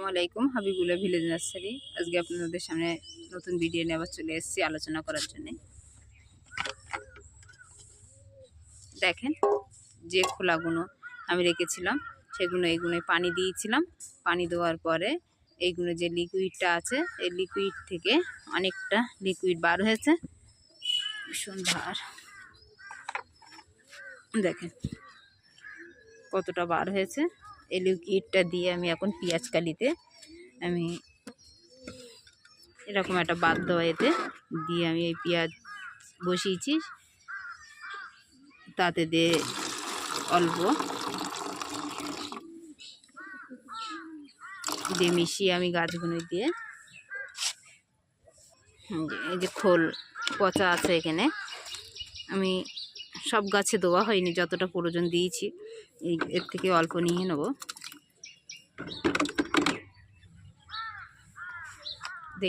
আসসালামু আলাইকুম, Habibullah village nursery. আজকে আপনাদের সামনে নতুন ভিডিও নিয়ে আবার চলে এসেছি আলোচনা করার জন্য। দেখেন যে খোলাগুলো আমি রেখেছিলাম সেগুলো এইগুলো পানি দিয়েছিলাম। পানি দেওয়ার পরে এইগুলো যে লিকুইডটা আছে, এই লিকুইড থেকে অনেকটা লিকুইড বার হয়েছে। ভীষণ ভার। দেখেন কতটা বার হয়েছে। এই লিকুইডটা দিয়ে আমি এখন পেঁয়াজ কালিতে আমি এরকম একটা বাদ দেওয়া এতে দিয়ে আমি এই পেঁয়াজ বসিয়েছি। তাতে দিয়ে অল্প দিয়ে মিশিয়ে আমি গাছগুলো দিয়ে এই যে খোল, পচা আছে এখানে। আমি সব গাছে দেওয়া হয়নি, যতটা প্রয়োজন দিয়েছি। এই এর থেকে অল্প নিয়ে নেব।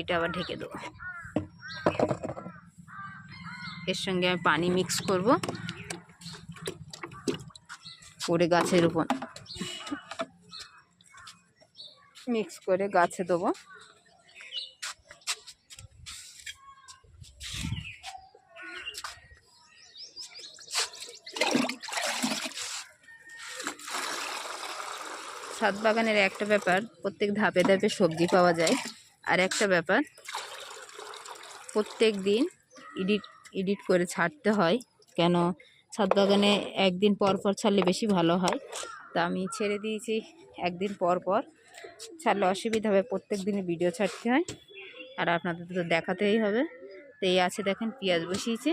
এটা আবার ঢেকে দেবো। এর সঙ্গে আমি পানি মিক্স করব। করে গাছের উপর। মিক্স করে গাছে দেবো। ছাদ বাগানের একটা ব্যাপার, প্রত্যেক ধাপে ধাপে সবজি পাওয়া যায়। আর একটা ব্যাপার, প্রত্যেক দিন এডিট এডিট করে ছাড়তে হয়, কেন ছাদ বাগানে একদিন পর পর ছাড়লে বেশি ভালো হয়। তা আমি ছেড়ে দিয়েছি, একদিন পর পর ছাড়লে অসুবিধা হবে, প্রত্যেক দিনে ভিডিও ছাড়তে হয়। আর আপনাদের তো দেখাতেই হবে। তো এই আছে দেখেন, পেঁয়াজ বসিয়েছি।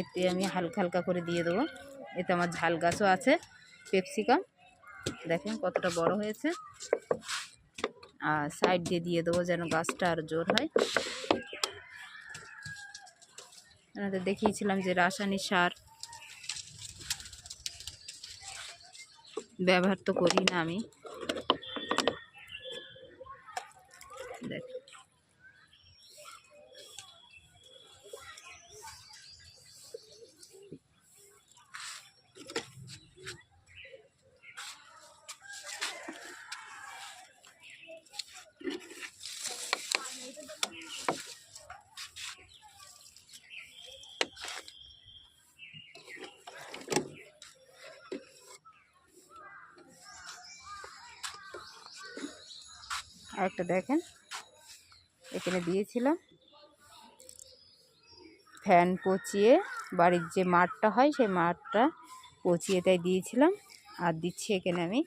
এতে আমি হালকা হালকা করে দিয়ে দেবো। এতে আমার ঝাল গাছও আছে, পেপসিকাম। দেখেন কতটা বড় হয়েছে। আর সাইড দিয়ে দিয়ে দেবো যেন গাছটা আর জোর হয়। আমাদের দেখিয়েছিলাম যে রাসায়নিক সার ব্যবহার তো করি না আমি। দেখ আরেকটা দেখেন। এখানে দিয়েছিলাম। ফ্যান পচিয়ে বাড়ির যে মাঠটা হয়, সেই মাঠটা পচিয়ে তাই দিয়েছিলাম। আর দিচ্ছি এখানে আমি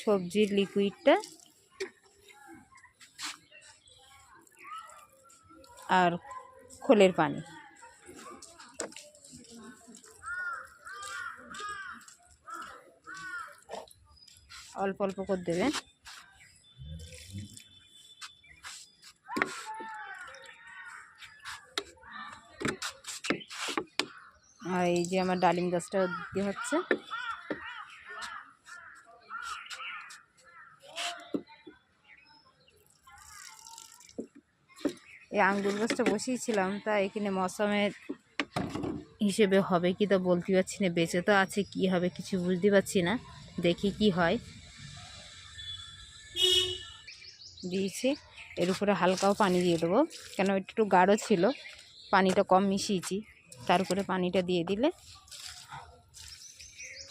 সবজির লিকুইডটা আর খোলের পানি। অল্প অল্প করে দেবেন। আর এই যে আমার ডালিম গাছটা দিতে হচ্ছে। এই আঙ্গুর গাছটা বসিয়েছিলাম, তা এখানে মৌসুমের হিসেবে হবে কি তো বলতে পারছি না, বেঁচে তো আছে, কি হবে কিছু বুঝতে পারছি না, দেখি কি হয়। দিয়েছি, এর উপরে হালকাও পানি দিয়ে দেবো, কেন একটু গাঢ় ছিল, পানিটা কম মিশিয়েছি। তার উপরে পানিটা দিয়ে দিলে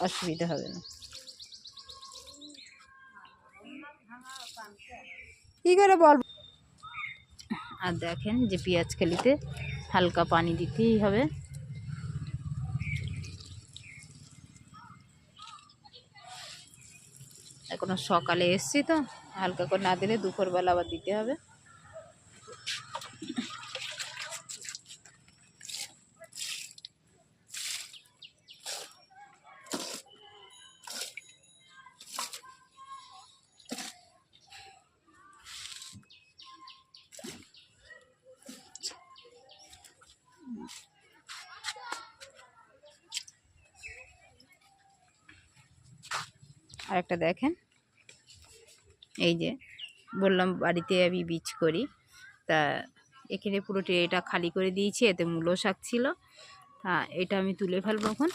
অসুবিধা হবে না। কী করে বল? আর দেখেন যে পেঁয়াজ কালিতে হালকা পানি দিতেই হবে। এখনও সকালে এসছি তো হালকা করে না দিলে দুপুরবেলা আবার দিতে হবে। আর একটা দেখেন। এই যে বললাম বাড়িতে আমি বীজ করি। তা এখানে পুরো ট্রেটা খালি করে দিয়েছি, এতে মূলো শাক ছিল। হ্যাঁ এটা আমি তুলে ফেলব এখন।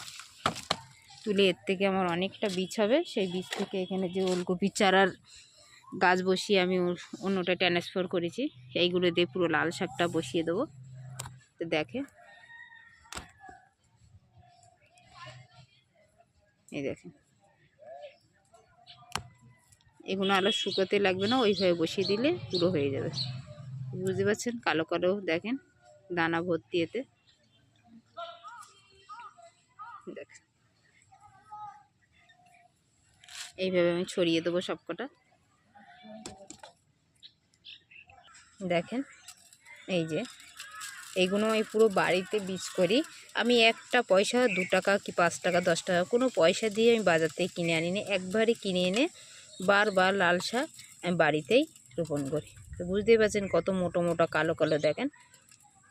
তুলে এর থেকে আমার অনেকটা বীজ হবে। সেই বীজ থেকে এখানে যে ওলকপির চারার গাছ বসিয়ে আমি অন্যটা ট্রান্সফার করেছি, এইগুলো দিয়ে পুরো লাল শাকটা বসিয়ে দেবো। তো দেখে এই দেখেন। এগুলো আলো শুকোতে লাগবে না, ওইভাবে বসিয়ে দিলে পুরো হয়ে যাবে। বুঝতে পারছেন? কালো কালো দেখেন, দানা ভর্তি এতে। এইভাবে আমি ছড়িয়ে দেবো সবকটা। দেখেন, এই যে এইগুলো আমি পুরো বাড়িতে বীজ করি। আমি একটা পয়সা, দু টাকা কি পাঁচ টাকা, দশ টাকা, কোনো পয়সা দিয়ে আমি বাজার থেকে কিনে আনি না একবারই কিনে এনে বারবার লাল শাক আমি বাড়িতেই রোপণ করি। তো বুঝতেই পারছেন কত মোটো মোটো কালো কালো দেখেন।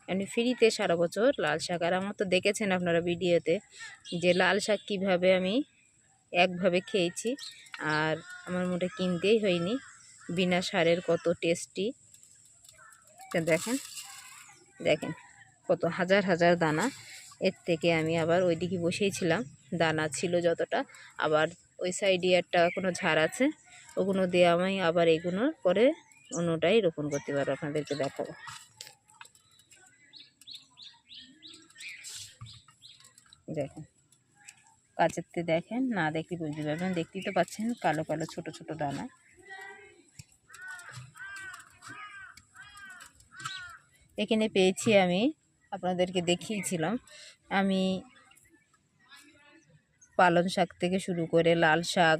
আমি ফ্রিতে সারা বছর লাল শাক। আর আমার তো দেখেছেন আপনারা ভিডিওতে যে লাল শাক কীভাবে আমি একভাবে খেয়েছি। আর আমার মোটে কিনতেই হয়নি। বিনা সারের কত টেস্টি। দেখেন দেখেন কত হাজার হাজার দানা। এর থেকে আমি আবার ওইদিকে বসিয়েছিলাম দানা ছিল যতটা। আবার ওই সাইডে একটা কোনো ঝাড় আছে, ওগুলো দিয়ে আমি আবার এগুলো পরে অন্যটাই রোপণ করতে পারব, আপনাদেরকে দেখাবো। দেখেন কাছেরতে দেখেন, না দেখলে বুঝতে পারবেন, দেখতেই তো পাচ্ছেন কালো কালো ছোট ছোট দানা। এখানে পেয়েছি আমি, আপনাদেরকে দেখিয়েছিলাম, আমি পালং শাক থেকে শুরু করে লাল শাক,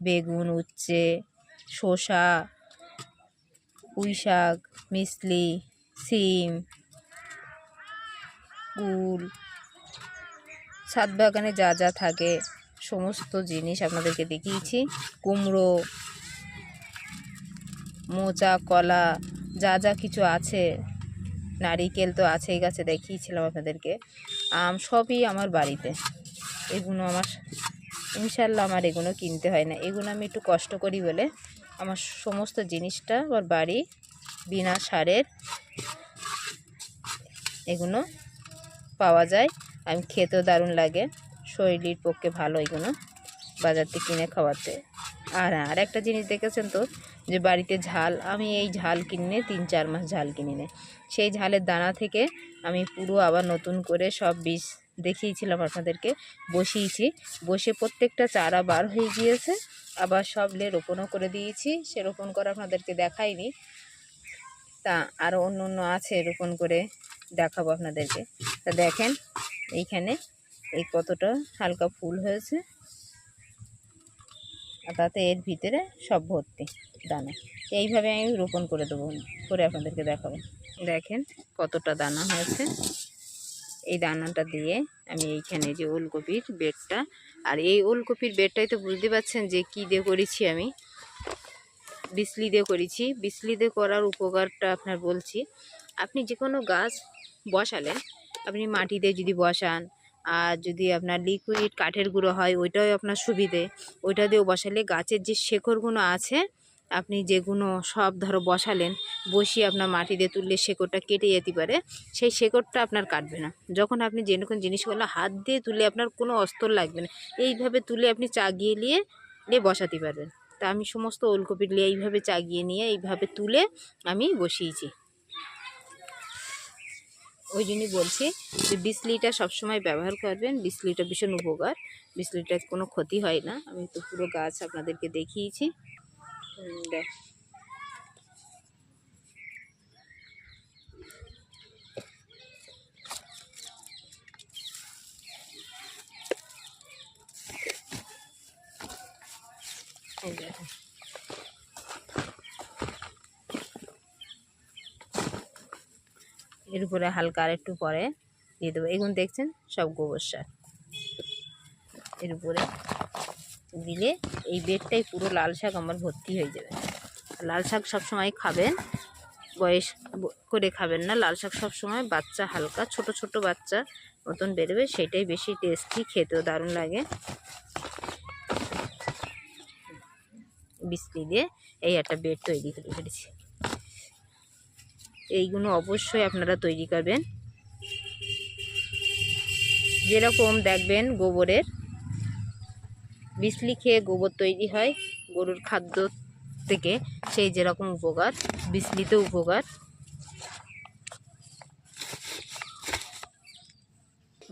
বেগুন, উচ্ছে, শসা, পুঁই শাক মিসলি সিম কুল ছাদ বাগানে যা যা থাকে, সমস্ত জিনিস আপনাদেরকে দেখিয়েছি। কুমড়ো, মোচা, কলা, যা যা কিছু আছে, নারিকেল তো আছেই গাছে দেখিয়েছিলাম আপনাদেরকে। আম সবই আমার বাড়িতে। এগুলো আমার ইনশাল্লাহ আমার এগুলো কিনতে হয় না। এগুলো আমি একটু কষ্ট করি বলে আমার সমস্ত জিনিসটা আমার বাড়ি বিনা সারের এগুলো পাওয়া যায়। আমি খেতেও দারুণ লাগে, শরীরের পক্ষে ভালো এগুলো বাজার থেকে কিনে খাওয়াতে। আর আর একটা জিনিস দেখেছেন তো, যে বাড়িতে ঝাল, আমি এই ঝাল কিনে, তিন চার মাস ঝাল কিনে নে। সেই ঝালের দানা থেকে আমি পুরো আবার নতুন করে সব বীজ দেখিয়েছিলাম আপনাদেরকে। বসিয়েছি। বসে প্রত্যেকটা চারা বার হয়ে গিয়েছে। আবার সব লে রোপণও করে দিয়েছি। সে রোপণ করা আপনাদেরকে দেখাইনি। তা আরও অন্য অন্য আছে রোপণ করে দেখাবো আপনাদেরকে। তা দেখেন, এইখানে এই কতটা হালকা ফুল হয়েছে। আর তাতে এর ভিতরে সব ভর্তি দানা। এইভাবে আমি রোপণ করে দেবো, করে আপনাদেরকে দেখাবো। দেখেন কতটা দানা হয়েছে। এই দানাটা দিয়ে আমি এইখানে যে ওলকপির বেডটা, আর এই ওলকপির বেডটাই তো বুঝতে পারছেন যে কী দিয়ে করেছি আমি। বিসলি দিয়ে করেছি। বিসলি দিয়ে করার উপকারটা আপনার বলছি, আপনি যে কোনো গাছ বসালেন, আপনি মাটিতে যদি বসান, আর যদি আপনার লিকুইড কাঠের গুঁড়ো হয়, ওইটাও আপনার সুবিধে। ওইটা দিয়েও বসালে গাছের যে শেকড়গুলো আছে আপনি যেগুলো সব ধরো বসালেন, বসিয়ে আপনার মাটিতে তুললে শেকড়টা কেটে যেতে পারে, সেই শেকড়টা আপনার কাটবে না। যখন আপনি যে কোনো জিনিসগুলো হাত দিয়ে তুলে আপনার কোনো অস্তর লাগবে না, এইভাবে তুলে আপনি চাগিয়ে নিয়ে নিয়ে বসাতে পারবেন। তা আমি সমস্ত ওলকপি নিয়ে এইভাবে চাগিয়ে নিয়ে, এইভাবে তুলে আমি বসিয়েছি। ওই জন্যই বলছি যে বিসলিটা সবসময় ব্যবহার করবেন, বিসলিটা ভীষণ উপকার বিসলিটার কোনো ক্ষতি হয় না। আমি তো পুরো গাছ আপনাদেরকে দেখিয়েছি। দেখ। এর উপরে হালকা আর একটু পরে দিয়ে দেবো। এগুলো দেখছেন? সব গোবর সার। এর উপরে দিলে এই বেডটাই পুরো লাল শাক আমার ভর্তি হয়ে যাবে। লাল শাক সবসময় খাবেন, বয়স করে খাবেন না। লাল শাক সবসময় বাচ্চা হালকা, ছোট ছোট বাচ্চা মতন বেরোবে, সেটাই বেশি টেস্টি খেতেও দারুণ লাগে। বিসলি দিয়ে এই একটা বেড তৈরি করে ফেলেছি। এইগুলো অবশ্যই আপনারা তৈরি করবেন। যেরকম দেখবেন গোবরের বিসলি খেয়ে গোবর তৈরি হয় গরুর খাদ্য থেকে, সেই যেরকম উপকার, বিসলিতে উপকার।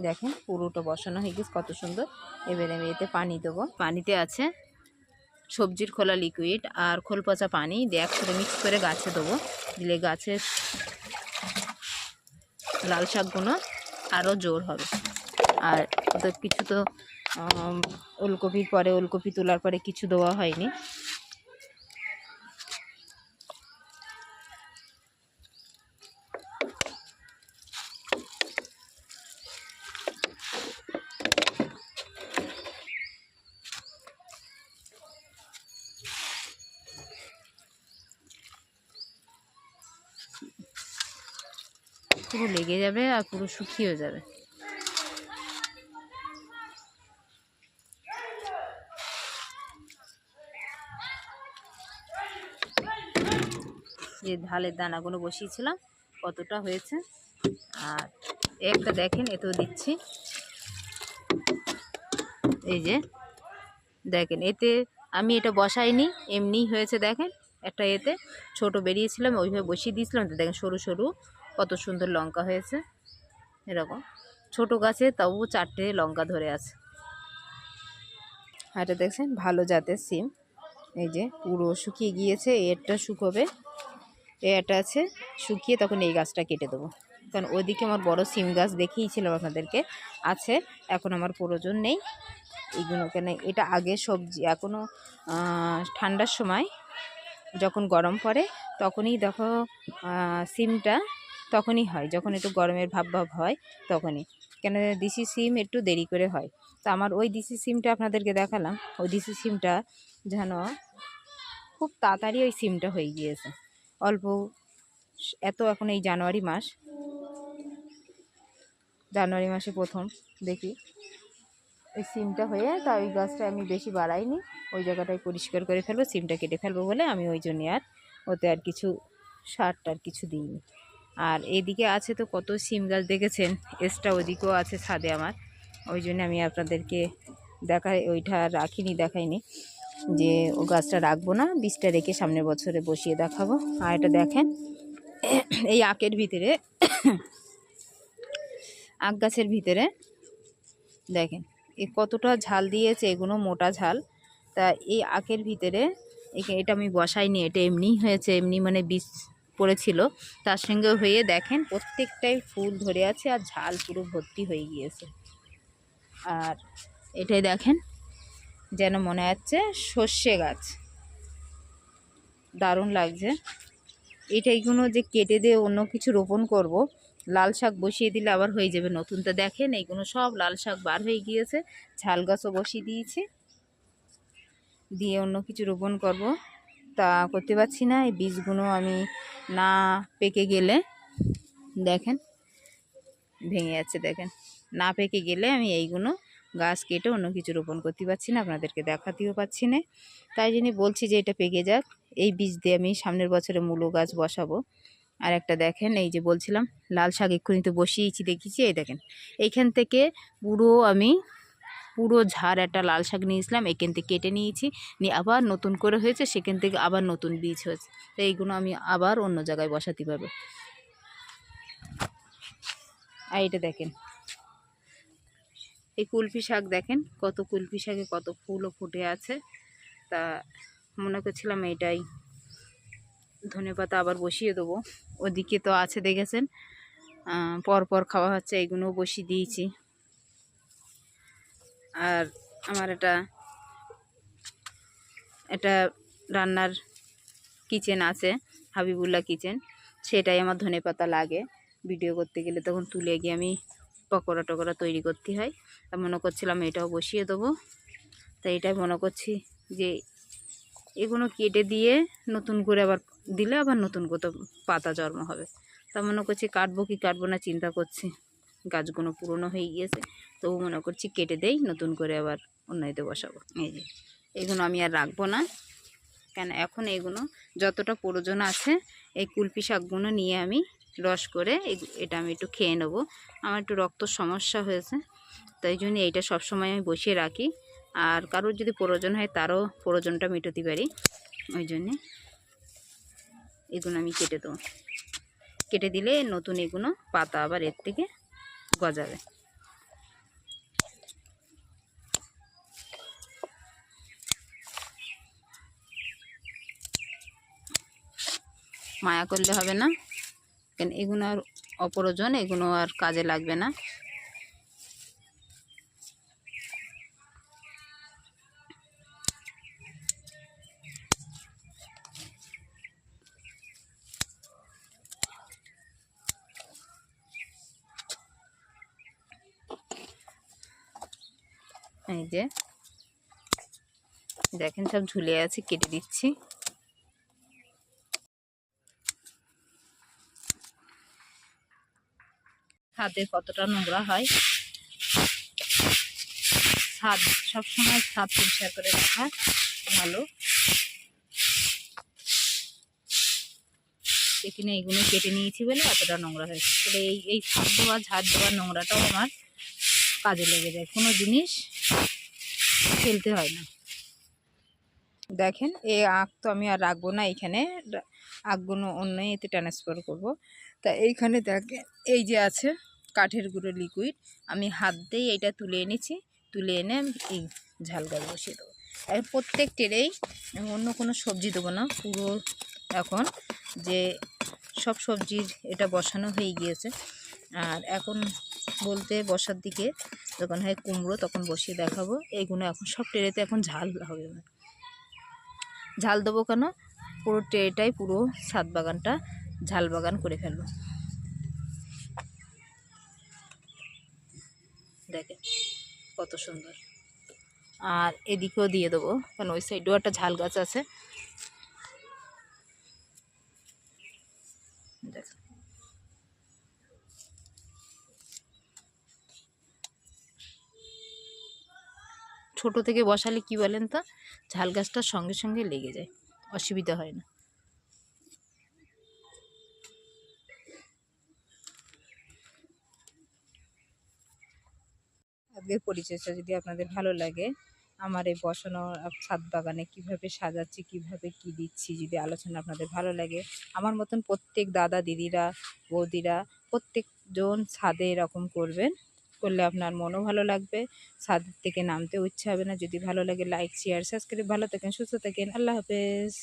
দেখেন পুরোটা বসানো হয়ে গেছে, কত সুন্দর। এবারে আমি এতে পানি দেবো। পানিতে আছে সবজির খোলা লিকুইড আর খোল পচা পানি দিয়ে একসাথে মিক্স করে গাছে দেবো। দিলে গাছের লাল শাকগুলো আরও জোর হবে। আর তো কিছু তো ওলকপির পরে, ওলকপি তোলার পরে কিছু দেওয়া হয়নি। পুরো লেগে যাবে আর পুরো শুকিয়েও যাবে। যে ঢালের দানাগুলো বসিয়েছিলাম, কতটা হয়েছে। আর একটা দেখেন এতেও দিচ্ছি। এই যে, দেখেন, এতে আমি এটা বসাইনি, এমনি হয়েছে, দেখেন। একটা এতে ছোট বেরিয়েছিলাম, ওইভাবে বসিয়ে দিয়েছিলাম, তো দেখেন সরু সরু কত সুন্দর লঙ্কা হয়েছে। এরকম। ছোট গাছে তবু চারটে লঙ্কা ধরে আছে। আর এটা দেখছেন, ভালো জাতের সিম। এই যে পুরো শুকিয়ে গিয়েছে, এরটা শুকোবে। এ একটা আছে, শুকিয়ে তখন এই গাছটা কেটে দেবো। কারণ ওইদিকে আমার বড় সিম গাছ দেখিয়েছিলাম আপনাদেরকে, আছে, এখন আমার প্রয়োজন নেই। এইগুলো কেন, এটা আগে সবজি এখনও ঠান্ডার সময় যখন গরম পড়ে, তখনই দেখো সিমটা তখনই হয়, যখন একটু গরমের ভাব ভাব হয়, তখনই। কেন, দিশি সিম একটু দেরি করে হয়। তো আমার ওই দিশি সিমটা আপনাদেরকে দেখালাম, ওই দিশি সিমটা যেন খুব তাড়াতাড়ি ওই সিমটা হয়ে গিয়েছে। অল্প এত এখন এই জানুয়ারি মাস। জানুয়ারি মাসে প্রথম, দেখি। ওই সিমটা হয়ে তা ওই গাছটা আমি বেশি বাড়াইনি। ওই জায়গাটায় পরিষ্কার করে ফেলব, সিমটা কেটে ফেলব বলে আমি ওই জন্যে আর ওতে আর কিছু সার টার কিছু দিইনি। আর এদিকে আছে তো কত সিম গাছ দেখেছেন? এক্সট্রা ওদিকেও আছে ছাদে আমার। ওই জন্য আমি আপনাদেরকে দেখাই ওইটা রাখিনি, দেখাইনি। যে ও গাছটা রাখব না, বীজটা রেখে সামনের বছরে বসিয়ে দেখাবো। আর এটা দেখেন, এই আখের ভিতরে, আখ গাছের ভিতরে, দেখেন, এ কতটা ঝাল দিয়েছে, এগুলো মোটা ঝাল। তা এই আখের ভিতরে এটা আমি বসাইনি, এটা এমনিই হয়েছে, এমনি মানে বীজ পড়েছিল। তার সঙ্গে হয়ে দেখেন, প্রত্যেকটাই ফুল ধরে আছে আর ঝাল পুরো ভর্তি হয়ে গিয়েছে। আর এটাই দেখেন যেন মনে হচ্ছে সর্ষে গাছ। দারুণ লাগছে। এটাইগুলো যে কেটে দিয়ে অন্য কিছু রোপণ করব, লাল শাক বসিয়ে দিলে আবার হয়ে যাবে নতুন। তো দেখেন এইগুলো সব লাল শাক বার হয়ে গিয়েছে, ঝাল গাছও বসিয়ে দিয়েছি। দিয়ে অন্য কিছু রোপণ করব। তা করতে পারছি না, এই বীজগুলো আমি না পেকে গেলে, দেখেন, ভেঙে যাচ্ছে, দেখেন। না পেকে গেলে আমি এইগুলো গাছ কেটে অন্য কিছু রোপণ করতে পারছি না, আপনাদেরকে দেখাতেও পাচ্ছি না। তাই জন্য বলছি যে এটা পেকে যাক, এই বীজ দিয়ে আমি সামনের বছরে মূলো গাছ বসাবো। আর একটা দেখেন, এই যে বলছিলাম, লাল শাক এক্ষুনি তো বসিয়েছি, দেখেছি, এই দেখেন। এইখান থেকে পুরো আমি, পুরো ঝাড় একটা লাল শাক নিয়েছিলাম, এখান থেকে কেটে নিয়েছি, নিয়ে আবার নতুন করে হয়েছে, সেখান থেকে আবার নতুন বীজ হয়েছে। তো এইগুলো আমি আবার অন্য জায়গায় বসাতে পারব। আর এটা দেখেন এই কুলফি শাক দেখেন কত কুলফি শাকে কত ফুলও ফুটে আছে। তা মনে করছিলাম এটাই। ধনে পাতা আবার বসিয়ে দেবো। ওদিকে তো আছে দেখেছেন আহ, পর পর খাওয়া হচ্ছে এইগুলোও বসিয়ে দিয়েছি। আর আমার এটা এটা রান্নার কিচেন আছে হাবিবুল্লাহ কিচেন। সেটাই আমার ধনে পাতা লাগে। ভিডিও করতে গেলে তখন তুলে গিয়ে আমি পকোড়া টকোড়া তৈরি করতে হয়। তা মনে করছিলাম এটাও বসিয়ে দেবো। তাই এটাই মনে করছি যে এগুলো কেটে দিয়ে নতুন করে আবার দিলে আবার নতুন কত পাতা জন্ম হবে। তা মনে করছি কাটবো কি কাটবো না চিন্তা করছি। গাছগুলো পুরনো হয়ে গিয়েছে, তবু মনে করছি কেটে দেই, নতুন করে আবার অন্য এতে বসাবো। এই যে, এগুলো আমি আর রাখব না। কেন, এখন এগুলো যতটা প্রয়োজন আছে, এই কুলপি শাকগুলো নিয়ে আমি রস করে এটা আমি একটু খেয়ে নেব। আমার একটু রক্ত সমস্যা হয়েছে, তাই জন্য এইটা সবসময় আমি বসিয়ে রাখি। আর কারোর যদি প্রয়োজন হয় তারও প্রয়োজনটা মেটাতে পারি, ওই জন্যে এগুলো আমি কেটে দেবো। কেটে দিলে নতুন এগুলো পাতা আবার এর থেকে গজাবে। মায়া করলে হবে না। কেন এগুলো আর অপ্রয়োজন এগুলো আর কাজে লাগবে না। এই যে, দেখেন সব ঝুলে আছে, কেটে দিচ্ছি। ছাদে কতটা নোংরা হয়। ছাদ, সবসময় ছাদ পরিষ্কার করে রাখা ভালো। এখানে এইগুলো কেটে নিয়েছি বলে এতটা নোংরা হয়েছে। তবে এই এই ছাদ দেওয়া ঝাড় দেওয়া নোংরাটাও আমার কাজে লেগে যায়। কোনো জিনিস ফেলতে হয় না। দেখেন, এই আখ তো আমি আর রাখব না এখানে। রা- আখগুলো অন্য এতে ট্রান্সফার করব। তা এইখানে দেখেন, এই যে আছে কাঠের গুঁড়ো লিকুইড আমি হাত দিয়ে এটা তুলে এনেছি। তুলে এনে আমি এই ঝাল গাছ বসিয়ে দেবো। আর প্রত্যেক টেরেই আমি অন্য কোনো সবজি দেবো না। পুরো এখন যে সব সবজির এটা বসানো হয়ে গিয়েছে। আর এখন বলতে বসার দিকে যখন হয় কুমড়ো, তখন বসিয়ে দেখাবো। এইগুলো এখন সব টেরেতে এখন ঝাল হবে। ঝাল দেবো কেন? পুরো ট্রেটাই পুরো ছাদ বাগানটা ঝাল বাগান করে ফেলব। দেখেন, কত সুন্দর। আর এদিকেও দিয়ে দেবো, কারণ ওই সাইডেও একটা ঝাল গাছ আছে। ছোট থেকে বসালে কি বলেন তো? ঝাল গাছটার সঙ্গে সঙ্গে লেগে যায়, অসুবিধা হয় না। আজকের পরিচর্যা যদি আপনাদের ভালো লাগে, আমার এই বসানো ছাদ বাগানে কীভাবে সাজাচ্ছি, কীভাবে কি দিচ্ছি, যদি আলোচনা আপনাদের ভালো লাগে, আমার মতন প্রত্যেক দাদা দিদিরা, বৌদিরা প্রত্যেকজন ছাদে এরকম করবেন, করলে আপনার মনও ভালো লাগবে, ছাদ থেকে নামতেও ইচ্ছা হবে না, যদি ভালো লাগে লাইক শেয়ার সাবস্ক্রাইব ভালো থাকেন, সুস্থ থাকেন, আল্লাহ হাফেজ।